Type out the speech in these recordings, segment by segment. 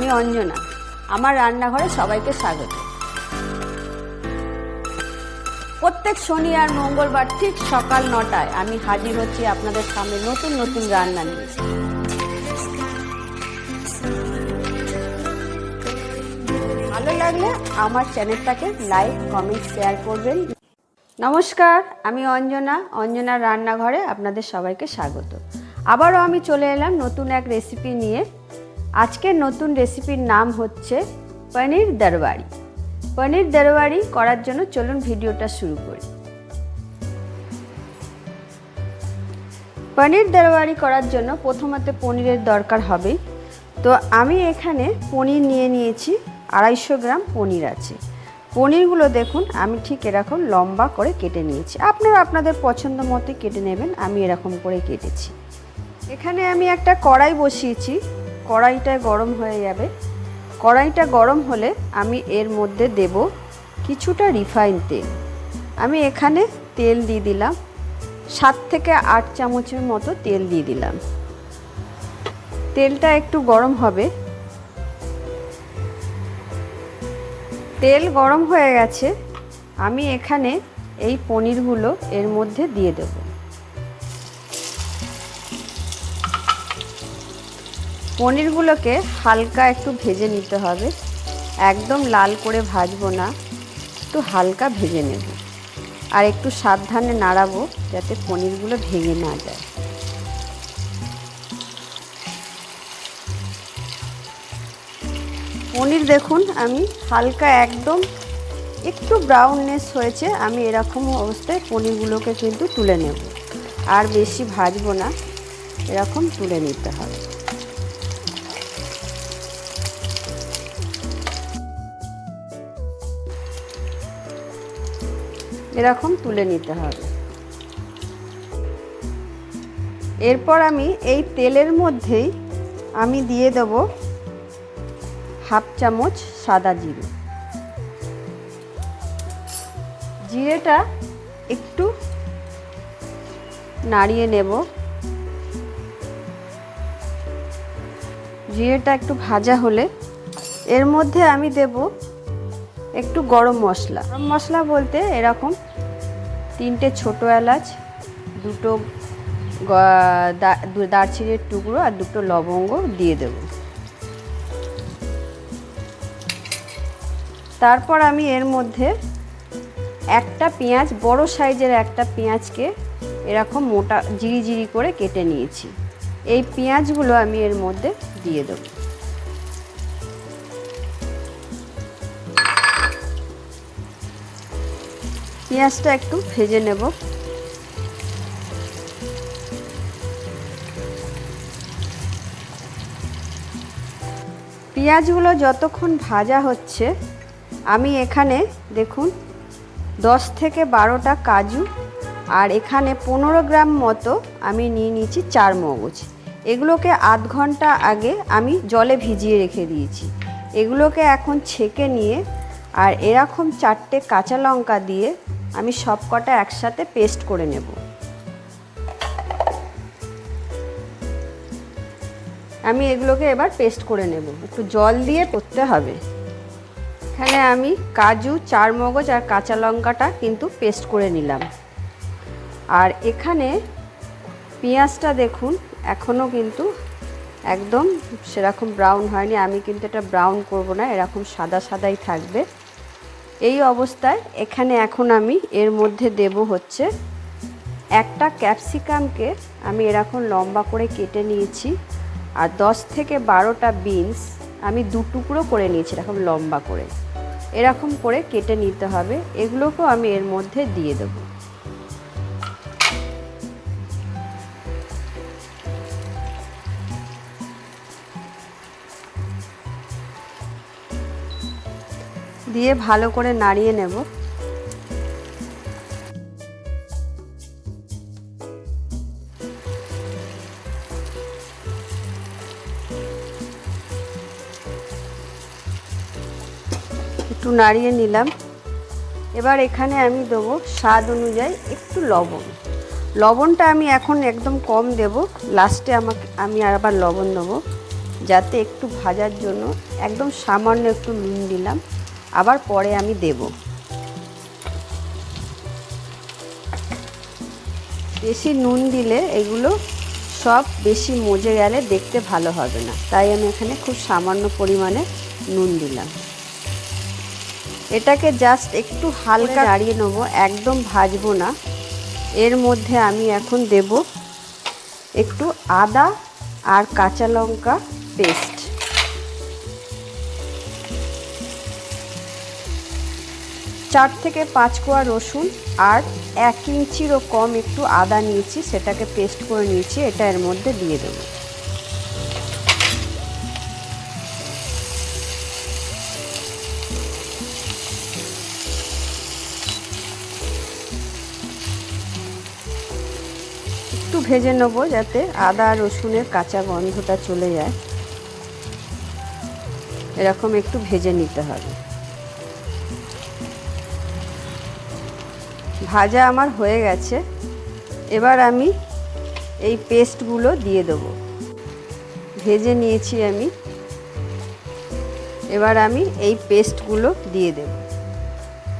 আমি অঞ্জনা। আমার রান্নাঘরে সবাইকে স্বাগত। প্রত্যেক শনি আর মঙ্গলবার ঠিক সকাল নটায় আমি হাজির হচ্ছি আপনাদের সামনে নতুন নতুন রান্না নিয়ে। ভালো লাগলে আমার চ্যানেলটাকে লাইক, কমেন্ট, শেয়ার করবেন। নমস্কার, আমি অঞ্জনা, অঞ্জনার রান্নাঘরে আপনাদের সবাইকে স্বাগত। আবারও আমি চলে এলাম নতুন এক রেসিপি নিয়ে। আজকের নতুন রেসিপির নাম হচ্ছে পনির দরবারি। পনির দরবারি করার জন্য চলুন ভিডিওটা শুরু করি। পনির দরবারি করার জন্য প্রথমত পনিরের দরকার হবে। তো আমি এখানে পনির নিয়ে নিয়েছি, আড়াইশো গ্রাম পনির আছে। পনিরগুলো দেখুন, আমি ঠিক এরকম লম্বা করে কেটে নিয়েছি। আপনারা আপনাদের পছন্দ মতো কেটে নেবেন, আমি এরকম করে কেটেছি। এখানে আমি একটা কড়াই বসিয়েছি কড়াইটা গরম হয়ে যাবে। কড়াইটা গরম হলে আমি এর মধ্যে দেব কিছুটা রিফাইন তেল। আমি এখানে তেল দিয়ে দিলাম। সাত থেকে আট চামচের মতো তেল দিয়ে দিলাম। তেলটা একটু গরম হবে। তেল গরম হয়ে গেছে। আমি এখানে এই পনিরগুলো এর মধ্যে দিয়ে দেব। পনিরগুলোকে হালকা একটু ভেজে নিতে হবে। একদম লাল করে ভাজবো না, একটু হালকা ভেজে নেব। আর একটু সাবধানে নাড়াবো যাতে পনিরগুলো ভেঙে না যায়। পনির দেখুন, আমি হালকা একদম একটু ব্রাউননেস হয়েছে, আমি এরকম অবস্থায় পনিরগুলোকে কিন্তু তুলে নেব। আর বেশি ভাজবো না, এরকম তুলে নিতে হবে। এরকম তুলে নিতে হবে। এরপর আমি এই তেলের মধ্যেই আমি দিয়ে দেব হাফ চামচ সাদা জিরে। জিরেটা একটু নাড়িয়ে নেব। জিরেটা একটু ভাজা হলে এর মধ্যে আমি দেব একটু গরম মশলা। গরম মশলা বলতে এরকম তিনটে ছোটো এলাচ, দুটো দারচিনির টুকরো আর দুটো লবঙ্গ দিয়ে দেব। তারপর আমি এর মধ্যে একটা পেঁয়াজ, বড় সাইজের একটা পেঁয়াজকে এরকম মোটা, জিরি জিরি করে কেটে নিয়েছি। এই পেঁয়াজগুলো আমি এর মধ্যে দিয়ে দেবো। পেঁয়াজটা একটু ভেজে নেব। পেঁয়াজগুলো যতক্ষণ ভাজা হচ্ছে, আমি এখানে দেখুন দশ থেকে বারোটা কাজু আর এখানে পনেরো গ্রাম মতো আমি নিয়ে নিয়েছি চার মগজ। এগুলোকে আধ ঘণ্টা আগে আমি জলে ভিজিয়ে রেখে দিয়েছি। এগুলোকে এখন ছেঁকে নিয়ে আর এরকম চারটে কাঁচা লঙ্কা দিয়ে আমি সব কটা একসাথে পেস্ট করে নেব। আমি এগুলোকে এবার পেস্ট করে নেব। একটু জল দিয়ে করতে হবে। এখানে আমি কাজু চার মগজ আর কাঁচা লঙ্কাটা কিন্তু পেস্ট করে নিলাম। আর এখানে পেঁয়াজটা দেখুন, এখনও কিন্তু একদম সেরকম ব্রাউন হয়নি। আমি কিন্তু এটা ব্রাউন করব না, এরকম সাদা সাদাই থাকবে। এই অবস্থায় এখানে এখন আমি এর মধ্যে দেব হচ্ছে একটা ক্যাপসিকামকে আমি এরকম লম্বা করে কেটে নিয়েছি আর দশ থেকে বারোটা বিনস আমি দু টুকরো করে নিয়েছি, এরকম লম্বা করে। এরকম করে কেটে নিতে হবে। এগুলোকেও আমি এর মধ্যে দিয়ে দেব। দিয়ে ভালো করে নাড়িয়ে নেব। একটু নাড়িয়ে নিলাম। এবার এখানে আমি দেবো স্বাদ অনুযায়ী একটু লবণ। লবণটা আমি এখন একদম কম দেব। লাস্টে আমাকে, আমি আবার লবণ দেবো। যাতে একটু ভাজার জন্য একদম সামান্য একটু নুন দিলাম। আবার পরে আমি দেব। বেশি নুন দিলে এগুলো সব বেশি মজে গেলে দেখতে ভালো হবে না। তাই আমি এখানে খুব সামান্য পরিমাণে নুন দিলাম। এটাকে জাস্ট একটু হালকা দাঁড়িয়ে নেব একদম ভাজবো না। এর মধ্যে আমি এখন দেব একটু আদা আর কাঁচা লঙ্কা পেস্ট চার থেকে পাঁচ কোয়া রসুন আর এক ইঞ্চিরও কম একটু আদা নিয়েছি, সেটাকে পেস্ট করে নিয়েছি, এটা এর মধ্যে দিয়ে দেবো। একটু ভেজে নেব যাতে আদা রসুনের কাঁচা গন্ধটা চলে যায়। এরকম একটু ভেজে নিতে হবে। ভাজা আমার হয়ে গেছে। এবার আমি এই পেস্টগুলো দিয়ে দেব। ভেজে নিয়েছি আমি। এবার আমি এই পেস্টগুলো দিয়ে দেব।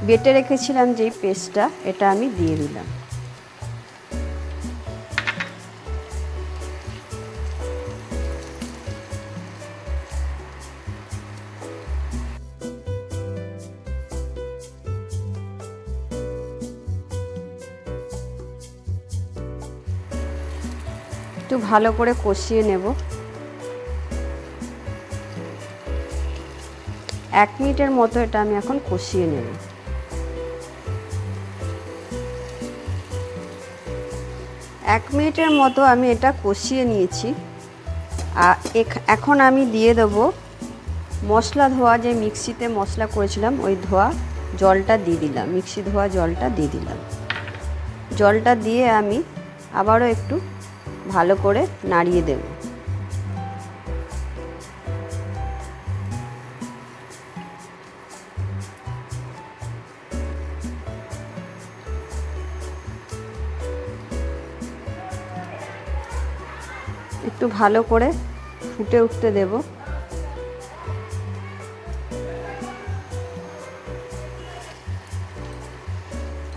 বেটে রেখেছিলাম যেই পেস্টটা, এটা আমি দিয়ে দিলাম। ভালো করে কষিয়ে নেব। এক মিনিটের মতো এটা আমি এখন কষিয়ে নেব। এক মিনিটের মতো আমি এটা কষিয়ে নিয়েছি। আর এখন আমি দিয়ে দেব মশলা ধোয়া, যে মিক্সিতে মশলা করেছিলাম, ওই ধোয়া জলটা দিয়ে দিলাম, মিক্সি ধোয়া জলটা দিয়ে দিলাম। জলটা দিয়ে আমি আবারও একটু ভালো করে নাড়িয়ে দেব। একটু ভালো করে ফুটে উঠতে দেব।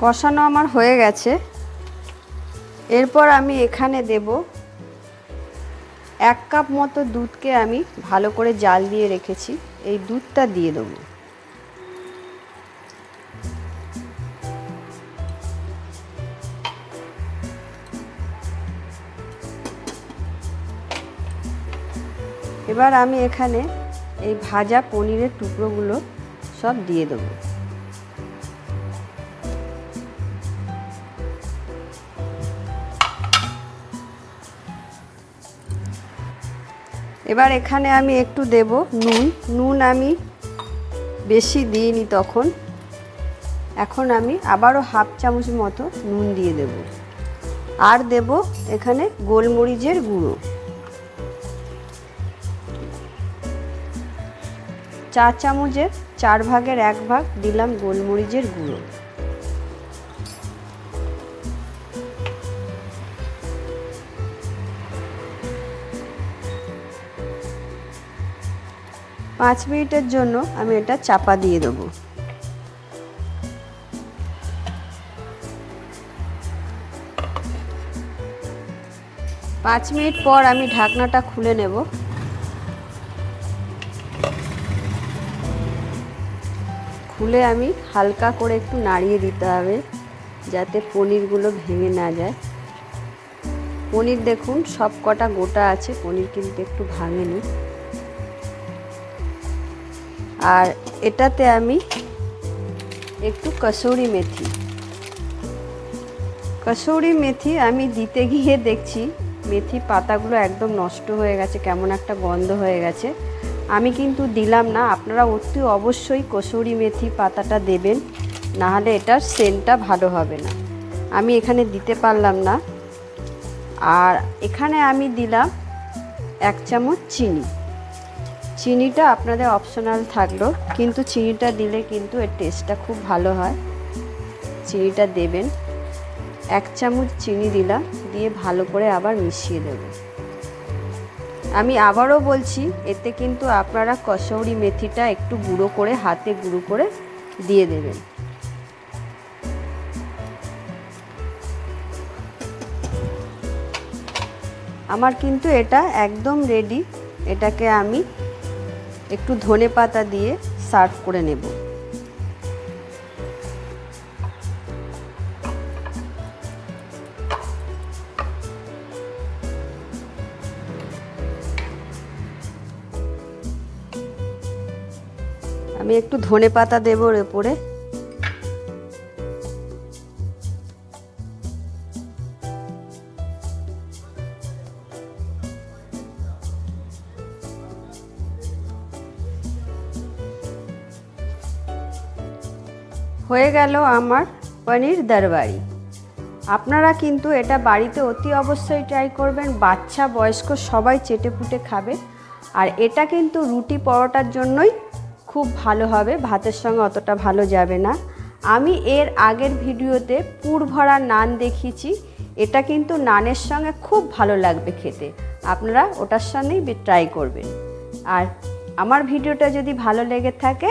কষানো আমার হয়ে গেছে। এরপর আমি এখানে দেব এক কাপ মতো দুধকে আমি ভালো করে জাল দিয়ে রেখেছি। এই দুধটা দিয়ে দেবো। এবার আমি এখানে এই ভাজা পনিরের টুকরোগুলো সব দিয়ে দেবো। এবার এখানে আমি একটু দেব নুন। নুন আমি বেশি দিইনি তখন। এখন আমি আবারও হাফ চামচ মতো নুন দিয়ে দেব। আর দেব এখানে গোলমরিচের গুঁড়ো। চা চামচের চার ভাগের এক ভাগ দিলাম গোলমরিচের গুঁড়ো। পাঁচ মিনিটের জন্য আমি এটা চাপা দিয়ে দেবো। পাঁচ মিনিট পর আমি ঢাকনাটা খুলে নেব। খুলে আমি হালকা করে একটু নাড়িয়ে দিতে হবে যাতে পনিরগুলো ভেঙে না যায়। পনির দেখুন সব কটা গোটা আছে, পনির কিন্তু একটু ভাঙেনি। আর এটাতে আমি একটু কসৌরি মেথি। কসৌরি মেথি আমি দিতে গিয়ে দেখছি, মেথি পাতাগুলো একদম নষ্ট হয়ে গেছে, কেমন একটা গন্ধ হয়ে গেছে। আমি কিন্তু দিলাম না, আপনারা অতি অবশ্যই কসৌরি মেথি পাতাটা দেবেন, নাহলে এটার সেন্টটা ভালো হবে না। আমি এখানে দিতে পারলাম না। আর এখানে আমি দিলাম এক চামচ চিনি। চিনিটা আপনাদের অপশনাল থাকল, কিন্তু চিনিটা দিলে কিন্তু এর টেস্টটা খুব ভালো হয়। চিনিটা দেবেন, এক চামচ চিনি দিলাম, দিয়ে ভালো করে আবার মিশিয়ে দেব আমি আবারও বলছি, এতে কিন্তু আপনারা কসৌরি মেথিটা একটু গুঁড়ো করে, হাতে গুঁড়ো করে দিয়ে দেবেন। আমার কিন্তু এটা একদম রেডি এটাকে আমি একটু ধনে পাতা দিয়ে সার্ভ করে নেব। আমি একটু ধনে পাতা দেবো ওর হয়ে গেল আমার পনির দরবারি। আপনারা কিন্তু এটা বাড়িতে অতি অবশ্যই ট্রাই করবেন, বাচ্চা, বয়স্ক সবাই চেটে পুটে খাবে। আর এটা কিন্তু রুটি পরোটার জন্যই খুব ভালো হবে, ভাতের সঙ্গে অতটা ভালো যাবে না। আমি এর আগের ভিডিওতে পুর ভরা নান দেখিয়েছি, এটা কিন্তু নানের সঙ্গে খুব ভালো লাগবে খেতে। আপনারা ওটার সঙ্গেই ট্রাই করবেন। আর আমার ভিডিওটা যদি ভালো লেগে থাকে